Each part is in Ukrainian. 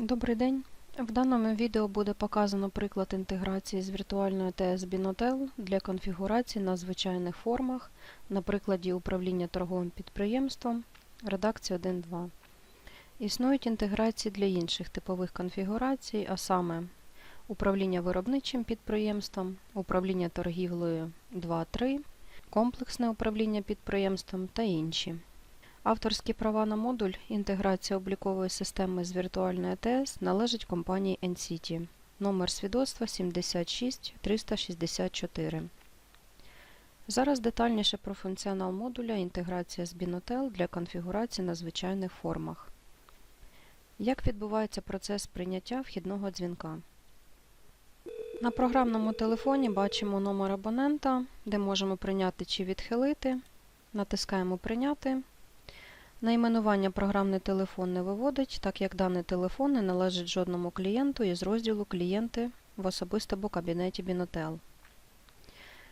Добрий день. В даному відео буде показано приклад інтеграції з віртуальною ТС Binotel для конфігурації на звичайних формах на прикладі управління торговим підприємством редакції 1.2. Існують інтеграції для інших типових конфігурацій, а саме управління виробничим підприємством, управління торгівлею 2.3, комплексне управління підприємством та інші. Авторські права на модуль інтеграція облікової системи з віртуальної АТС належить компанії NCT. Номер свідоцтва 76364. Зараз детальніше про функціонал модуля інтеграція з Binotel для конфігурації на звичайних формах. Як відбувається процес прийняття вхідного дзвінка? На програмному телефоні бачимо номер абонента, де можемо прийняти чи відхилити. Натискаємо Прийняти. Найменування програмний телефон не виводить, так як даний телефон не належить жодному клієнту із розділу Клієнти в особистому кабінеті Binotel.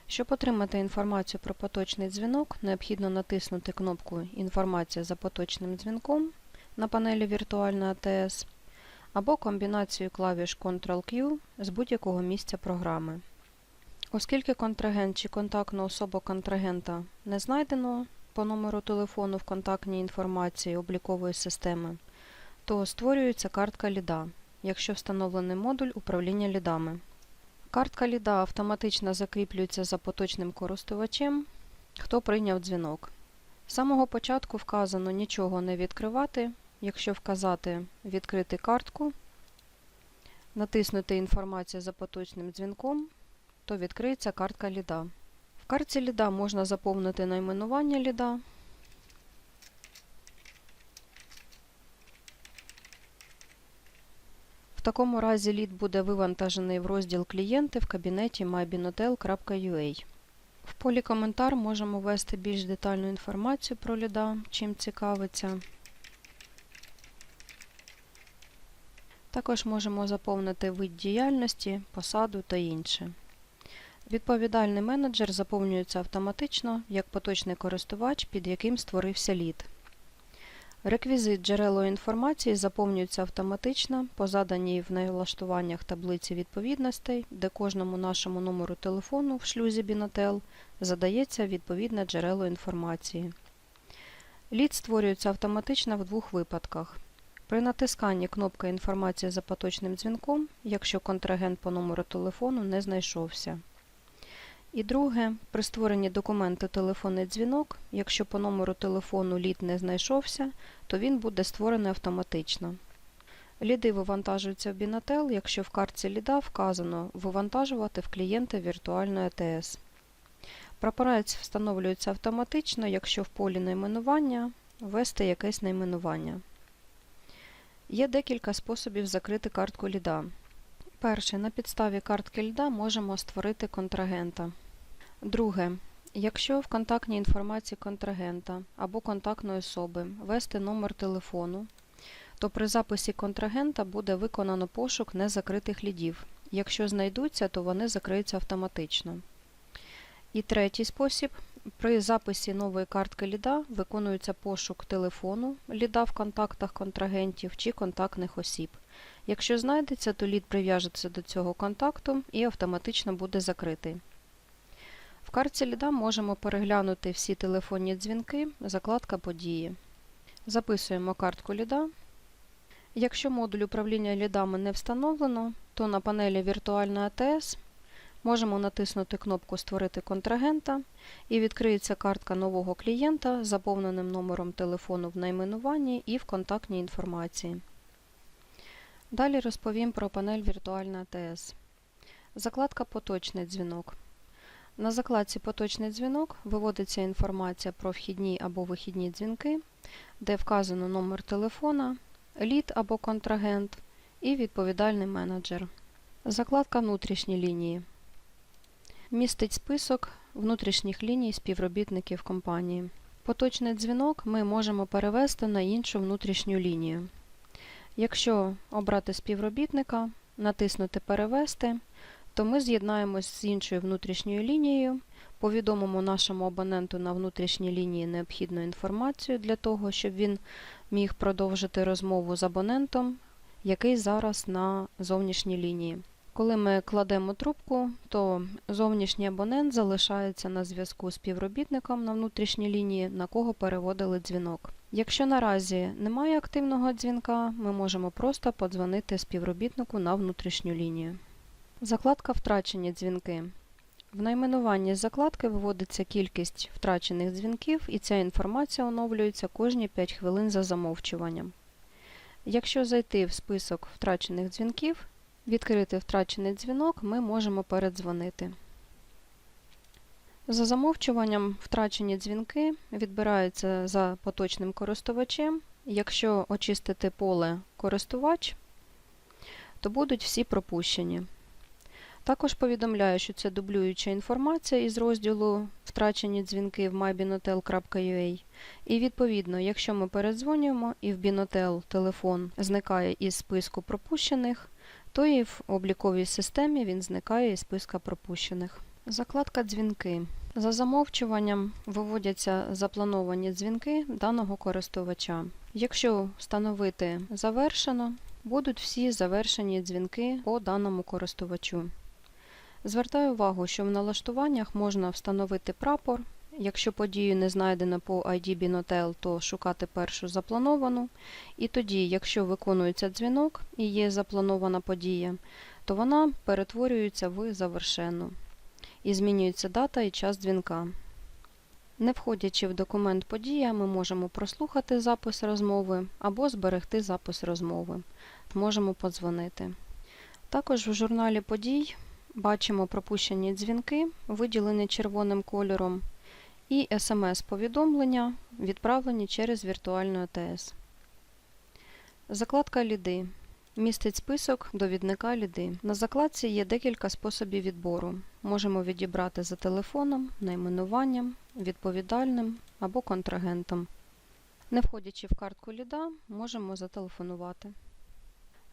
Щоб отримати інформацію про поточний дзвінок, необхідно натиснути кнопку Інформація за поточним дзвінком на панелі Віртуальна АТС або комбінацію клавіш Ctrl-Q з будь-якого місця програми. Оскільки контрагент чи контактну особу контрагента не знайдено, по номеру телефону в контактній інформації облікової системи, то створюється картка ліда, якщо встановлений модуль управління лідами. Картка ліда автоматично закріплюється за поточним користувачем, хто прийняв дзвінок. З самого початку вказано нічого не відкривати. Якщо вказати Відкрити картку, натиснути Інформація за поточним дзвінком, то відкриється картка ліда. В картці ліда можна заповнити найменування ліда. В такому разі лід буде вивантажений в розділ клієнти в кабінеті mybinotel.ua. В полі коментар можемо ввести більш детальну інформацію про ліда, чим цікавиться. Також можемо заповнити вид діяльності, посаду та інше. Відповідальний менеджер заповнюється автоматично як поточний користувач, під яким створився лід. Реквізит джерело інформації заповнюється автоматично по заданій в налаштуваннях таблиці відповідностей, де кожному нашому номеру телефону в шлюзі Binotel задається відповідне джерело інформації. Лід створюється автоматично в двох випадках. При натисканні кнопки Інформація за поточним дзвінком, якщо контрагент по номеру телефону не знайшовся. І друге, при створенні документу телефонний дзвінок, якщо по номеру телефону лід не знайшовся, то він буде створений автоматично. Ліди вивантажуються в Binotel, якщо в картці ліда вказано Вивантажувати в клієнти віртуальної АТС. Прапорець встановлюється автоматично, якщо в полі найменування ввести якесь найменування. Є декілька способів закрити картку ліда. Перше, на підставі картки льда можемо створити контрагента. Друге, якщо в контактній інформації контрагента або контактної особи ввести номер телефону, то при записі контрагента буде виконано пошук незакритих лідів. Якщо знайдуться, то вони закриються автоматично. І третій спосіб. При записі нової картки ліда виконується пошук телефону ліда в контактах контрагентів чи контактних осіб. Якщо знайдеться, то лід прив'яжеться до цього контакту і автоматично буде закритий. В картці ліда можемо переглянути всі телефонні дзвінки, закладка події. Записуємо картку ліда. Якщо модуль управління лідами не встановлено, то на панелі Віртуальна АТС можемо натиснути кнопку Створити контрагента і відкриється картка нового клієнта з заповненим номером телефону в найменуванні і в контактній інформації. Далі розповім про панель Віртуальна АТС. Закладка Поточний дзвінок. На закладці Поточний дзвінок виводиться інформація про вхідні або вихідні дзвінки, де вказано номер телефона, лід або контрагент і відповідальний менеджер. Закладка Внутрішні лінії. Містить список внутрішніх ліній співробітників компанії. Поточний дзвінок ми можемо перевести на іншу внутрішню лінію. Якщо обрати співробітника, натиснути Перевести, то ми з'єднаємось з іншою внутрішньою лінією, повідомимо нашому абоненту на внутрішній лінії необхідну інформацію для того, щоб він міг продовжити розмову з абонентом, який зараз на зовнішній лінії. Коли ми кладемо трубку, то зовнішній абонент залишається на зв'язку з співробітником на внутрішній лінії, на кого переводили дзвінок. Якщо наразі немає активного дзвінка, ми можемо просто подзвонити співробітнику на внутрішню лінію. Закладка Втрачені дзвінки. В найменуванні закладки виводиться кількість втрачених дзвінків, і ця інформація оновлюється кожні 5 хвилин за замовчуванням. Якщо зайти в список втрачених дзвінків, відкрити втрачений дзвінок, ми можемо передзвонити. За замовчуванням втрачені дзвінки відбираються за поточним користувачем. Якщо очистити поле користувач, то будуть всі пропущені. Також повідомляю, що це дублююча інформація із розділу Втрачені дзвінки в mybinotel.ua. І відповідно, якщо ми передзвонюємо і в Binotel телефон зникає із списку пропущених, то і в обліковій системі він зникає із списка пропущених. Закладка дзвінки. За замовчуванням виводяться заплановані дзвінки даного користувача. Якщо встановити завершено, будуть всі завершені дзвінки по даному користувачу. Звертаю увагу, що в налаштуваннях можна встановити прапор. Якщо подію не знайдено по ID Binotel, то шукати першу заплановану. І тоді, якщо виконується дзвінок і є запланована подія, то вона перетворюється в завершену і змінюється дата і час дзвінка. Не входячи в документ подія, ми можемо прослухати запис розмови або зберегти запис розмови. Можемо подзвонити. Також в журналі подій бачимо пропущені дзвінки, виділені червоним кольором, і смс-повідомлення, відправлені через віртуальну АТС. Закладка Ліди. Містить список довідника ліди. На закладці є декілька способів відбору. Можемо відібрати за телефоном, найменуванням, відповідальним або контрагентом. Не входячи в картку ліда, можемо зателефонувати.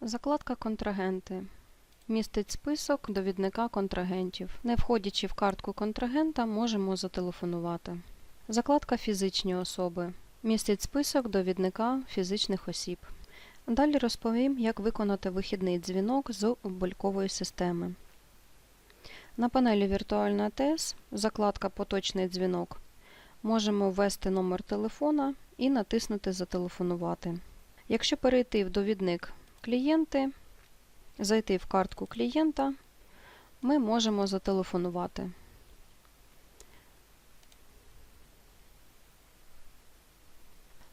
Закладка Контрагенти. Містить список довідника контрагентів. Не входячи в картку контрагента, можемо зателефонувати. Закладка Фізичні особи. Містить список довідника фізичних осіб. Далі розповім, як виконати вихідний дзвінок з облікової системи. На панелі Віртуальна АТС, закладка Поточний дзвінок, можемо ввести номер телефона і натиснути Зателефонувати. Якщо перейти в довідник клієнти, зайти в картку клієнта, ми можемо зателефонувати.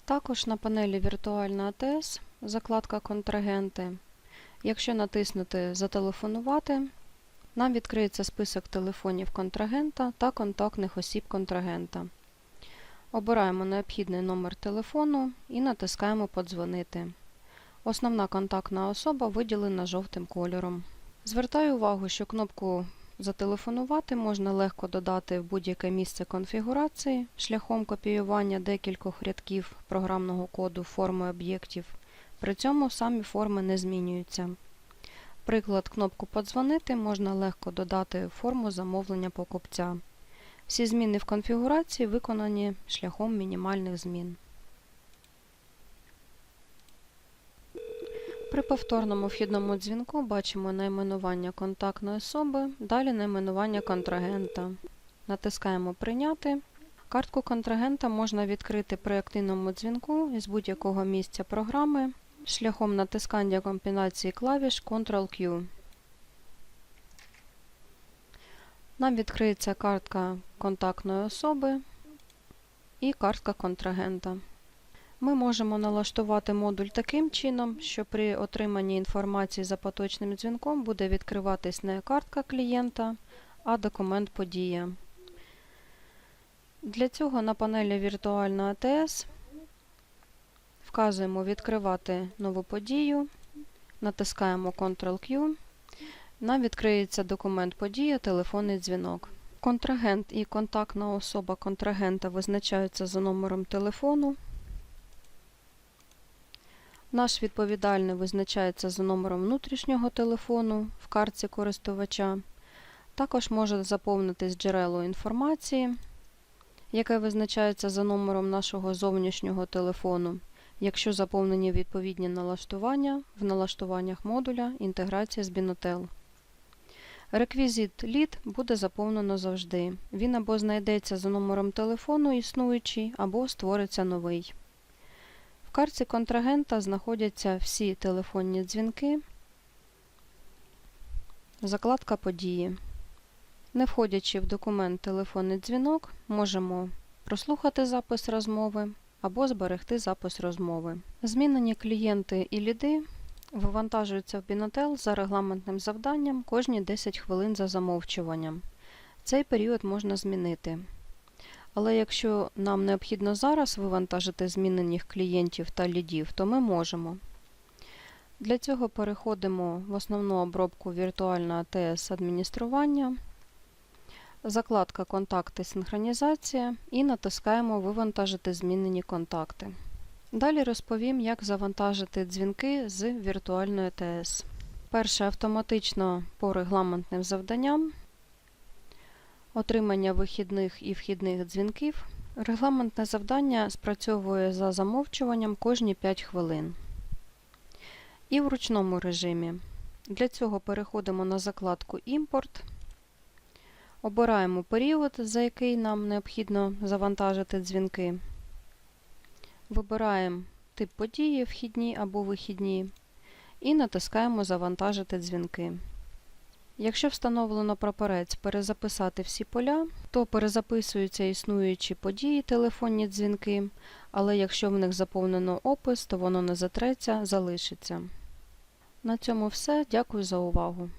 Також на панелі Віртуальна АТС закладка Контрагенти. Якщо натиснути Зателефонувати, нам відкриється список телефонів контрагента та контактних осіб контрагента. Обираємо необхідний номер телефону і натискаємо Подзвонити. Основна контактна особа виділена жовтим кольором. Звертаю увагу, що кнопку Зателефонувати можна легко додати в будь-яке місце конфігурації шляхом копіювання декількох рядків програмного коду форми об'єктів. При цьому самі форми не змінюються. Приклад кнопку Подзвонити можна легко додати в форму замовлення покупця. Всі зміни в конфігурації виконані шляхом мінімальних змін. При повторному вхідному дзвінку бачимо найменування контактної особи, далі найменування контрагента. Натискаємо Прийняти. Картку контрагента можна відкрити при активному дзвінку із будь-якого місця програми шляхом натискання комбінації клавіш Ctrl-Q. Нам відкриється картка контактної особи і картка контрагента. Ми можемо налаштувати модуль таким чином, що при отриманні інформації за поточним дзвінком буде відкриватись не картка клієнта, а документ подія. Для цього на панелі Віртуальна АТС вказуємо Відкривати нову подію, натискаємо Ctrl-Q. Нам відкриється документ подія, телефонний дзвінок. Контрагент і контактна особа контрагента визначаються за номером телефону. Наш відповідальний визначається за номером внутрішнього телефону в картці користувача. Також може заповнитись джерело інформації, яке визначається за номером нашого зовнішнього телефону. якщо заповнені відповідні налаштування в налаштуваннях модуля інтеграція з Binotel. Реквізит лід буде заповнено завжди. Він або знайдеться за номером телефону існуючий, або створиться новий. В картці контрагента знаходяться всі телефонні дзвінки, закладка події. Не входячи в документ телефонний дзвінок, можемо прослухати запис розмови або зберегти запис розмови. Змінені клієнти і ліди вивантажуються в Binotel за регламентним завданням кожні 10 хвилин за замовчуванням. Цей період можна змінити. Але якщо нам необхідно зараз вивантажити змінених клієнтів та лідів, то ми можемо. Для цього переходимо в основну обробку віртуальна АТС адміністрування, закладка Контакти синхронізація і натискаємо Вивантажити змінені контакти. Далі розповім, як завантажити дзвінки з віртуальної АТС. Перше автоматично по регламентним завданням. Отримання вихідних і вхідних дзвінків. Регламентне завдання спрацьовує за замовчуванням кожні 5 хвилин. І в ручному режимі. Для цього переходимо на закладку Імпорт. Обираємо період, за який нам необхідно завантажити дзвінки. Вибираємо тип події, вхідні або вихідні, і натискаємо Завантажити дзвінки. Якщо встановлено прапорець перезаписати всі поля, то перезаписуються існуючі події, телефонні дзвінки, але якщо в них заповнено опис, то воно не затреться, залишиться. На цьому все. Дякую за увагу.